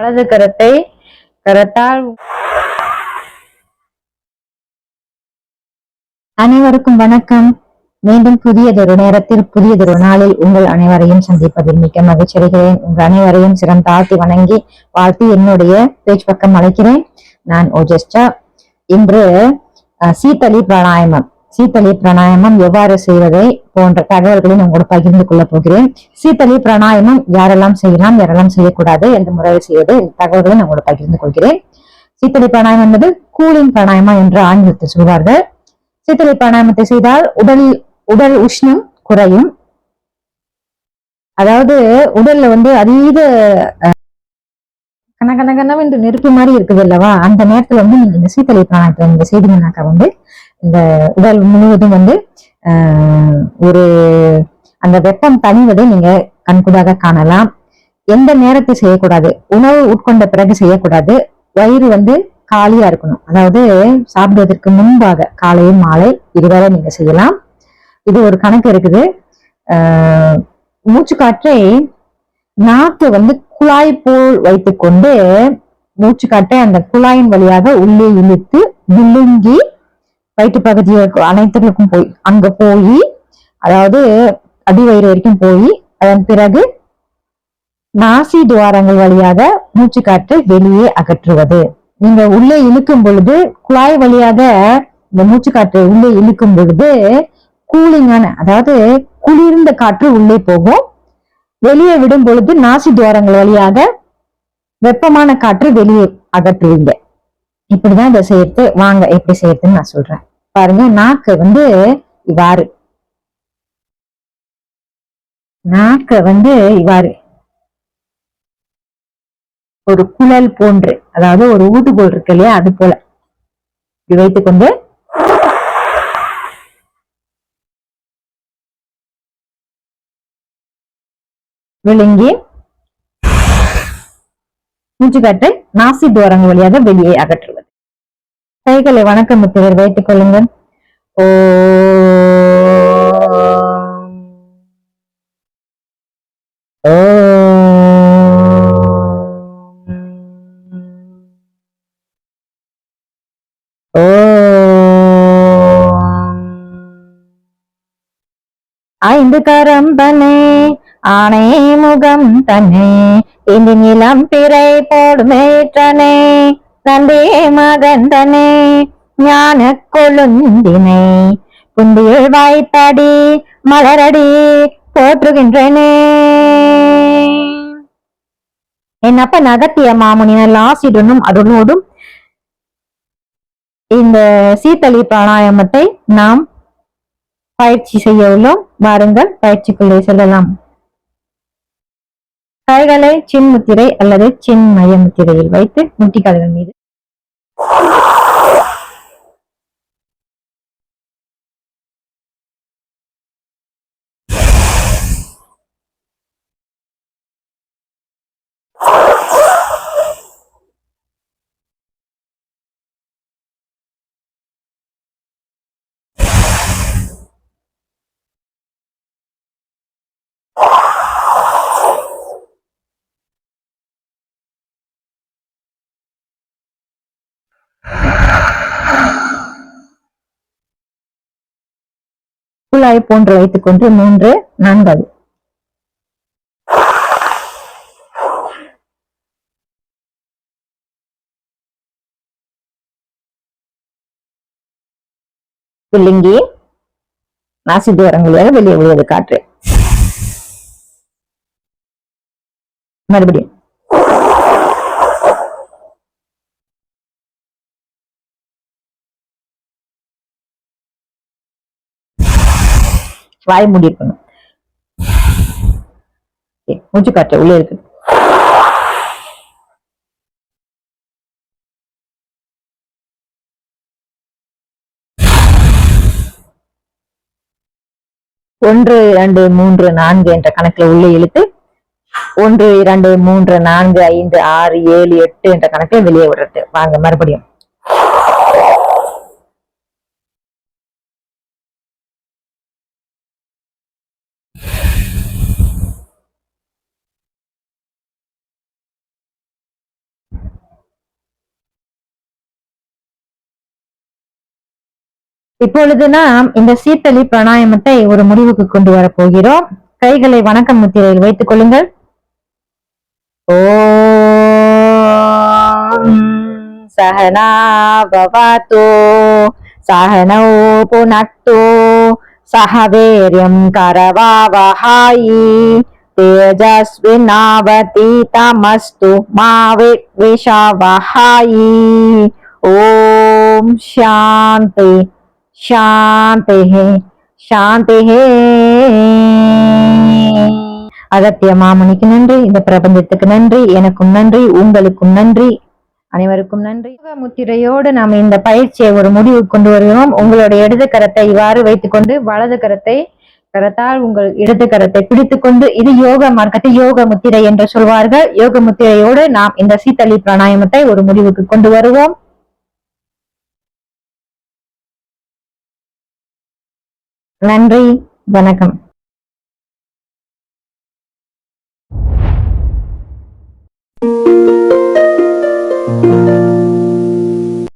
வலது கரத்தை கரத்தால் அனைவருக்கும் வணக்கம். மீண்டும் புதியதொரு நேரத்தில் புதியதொரு நாளில் உங்கள் அனைவரையும் சந்திப்பதில் மிக்க மகிழ்ச்சி அடைகிறேன். உங்கள் அனைவரையும் சிறம் தாழ்த்தி வணங்கி வாழ்த்தி என்னுடைய பேச்சு பக்கம் அழைக்கிறேன். நான் ஓஜஸ்டா இன்று சீத்தலி பிராணாயமம். சீத்தலி பிராணாயாமம் எவ்வாறு செய்வதை போன்ற தகவல்களை நான் கூட பகிர்ந்து கொள்ள போகிறேன். சீத்தலி பிராணாயாமம் யாரெல்லாம் செய்யலாம் யாரெல்லாம் செய்யக்கூடாது எந்த முறையில் செய்வது இந்த தகவல்களை நான் கூட பகிர்ந்து கொள்கிறேன். சீத்தலி பிராணாயாமம் என்பது கூலிங் பிராணாயாமம் என்று ஆங்கிலத்தில் சொல்வார்கள். சீத்தலி பிராணாயாமத்தை செய்தால் உடல் உடல் உஷ்ணம் குறையும். அதாவது உடல்ல வந்து அதீத அஹ், கன கன கனவென்று நெருப்பு மாதிரி இருக்குது அல்லவா? அந்த நேரத்துல வந்து நீங்க இந்த சீத்தலை பிராணத்தை நீங்க செய்தீங்கன்னாக்கா வந்து இந்த உடல் முழுவதும் வந்து ஆஹ், ஒரு அந்த வெப்பம் தணிவதை நீங்க கண்கூடாக காணலாம். எந்த நேரத்தில் செய்யக்கூடாது. உணவு உட்கொண்ட பிறகு செய்யக்கூடாது. வயிறு வந்து காலியா இருக்கணும். அதாவது சாப்பிடுவதற்கு முன்பாக காலையும் மாலை இதுவரை நீங்க செய்யலாம். இது ஒரு கணக்கு இருக்குது. ஆஹ் நாக்கு வந்து குழாய் போல் வைத்துக்கொண்டு மூச்சுக்காற்றை அந்த குழாயின் வழியாக உள்ளே இழுத்து விழுங்கி வயிற்று பகுதிகளுக்கு அனைத்துகளுக்கும் போய் அங்க போய் அதாவது அடிவயிறு வரைக்கும் போய் அதன் பிறகு நாசி துவாரங்கள் வழியாக மூச்சு காற்று வெளியே அகற்றுவது. நீங்க உள்ளே இழுக்கும் பொழுது குழாய் வழியாக இந்த மூச்சு காற்று உள்ளே இழுக்கும் பொழுது கூலிங்கான அதாவது குளிர்ந்த காற்று உள்ளே போகும். வெளியே விடும் பொழுது நாசி துவாரங்கள் வழியாக வெப்பமான காற்று வெளியே அகற்றுவீங்க. இப்படிதான் இதை செய்யறது வாங்க எப்படி செய்யறதுன்னு நான் சொல்றேன். பாருங்க நாக்கு வந்து இவ்வாறு. நாக்க வந்து இவ்வாறு. ஒரு குழல் போன்று அதாவது ஒரு ஊதுகோல் இருக்கு இல்லையா அது போல. இப்படி வைத்துக்கொண்டு. விழுங்கி. மூச்சுக்காற்றை நாசி துவாரங்கள் வழியாக வெளியே அகற்றுவது. கைகளை வணக்கம் முத்திரர் வைத்துக் கொள்ளுங்கள். ஓ ஐந்து கரம் தனே ஆணை முகம் தனே இந்த நிலம் பிறை போடுமேற்றனே தந்தே மகந்தனே ஞான கொழுந்தினை குந்தியில் வாய்த்தடி மலரடி போற்றுகின்றனே. என்னப்ப நகத்திய மாமுனினர் ஆசிடனும் அருளோடும் இந்த சீத்தளி பிராணாயாமத்தை நாம் பயிற்சி செய்ய உள்ளோம். வாருங்கள் பயிற்சிக்குள்ளே செல்லலாம். கைகளை சின்முத்திரை அல்லது சின்மய முத்திரையில் வைத்து முட்டிக்கால்கள் மீது குழாய் போன்று வைத்துக்கொண்டு மூன்று நான்காவது விழுங்கி நாசி தூரம் வழியாக வெளியே விழுவது காற்று. மறுபடியும். வாய் மூடி இருக்கணும். மூச்சு காற்று உள்ளே இருக்கு. ஒன்று இரண்டு மூன்று நான்கு என்ற கணக்குல உள்ளே இழுத்து ஒன்று இரண்டு மூன்று நான்கு ஐந்து ஆறு ஏழு எட்டு என்ற கணக்கை வெளியே விடுறது. வாங்க மறுபடியும். இப்பொழுது நாம் இந்த சீத்தலி பிராணாயாமத்தை ஒரு முடிவுக்கு கொண்டு வர போகிறோம். கைகளை வணக்கம் முத்திரையில் வைத்துக் கொள்ளுங்கள். ஓ சகனாபவாத்து சகனோ புனக்து சகவேரியம் கரவாவஹாயி தேஜஸ்வினாவதி தமஸ்து மாவிஷாவஹாயி ஓம் சாந்தி. शान्तिः शान्तिः அகத்திய மாமணிக்கு நன்றி இந்த பிரபஞ்சத்துக்கு நன்றி எனக்கும் நன்றி உங்களுக்கும் நன்றி அனைவருக்கும் நன்றி யோக முத்திரையோடு நாம் இந்த பயிற்சியை ஒரு முடிவு கொண்டு வருகிறோம் உங்களுடைய இடது கரத்தை இவ்வாறு வைத்துக்கொண்டு வலது கரத்தை கரத்தால் உங்கள் இடது கரத்தை பிடித்துக்கொண்டு இது யோக மார்க்கத்தை யோக முத்திரை என்று சொல்வார்கள் யோக முத்திரையோடு நாம் இந்த சீத்தளி பிராணாயாமத்தை ஒரு முடிவுக்கு கொண்டு வருவோம் நன்றி வணக்கம்.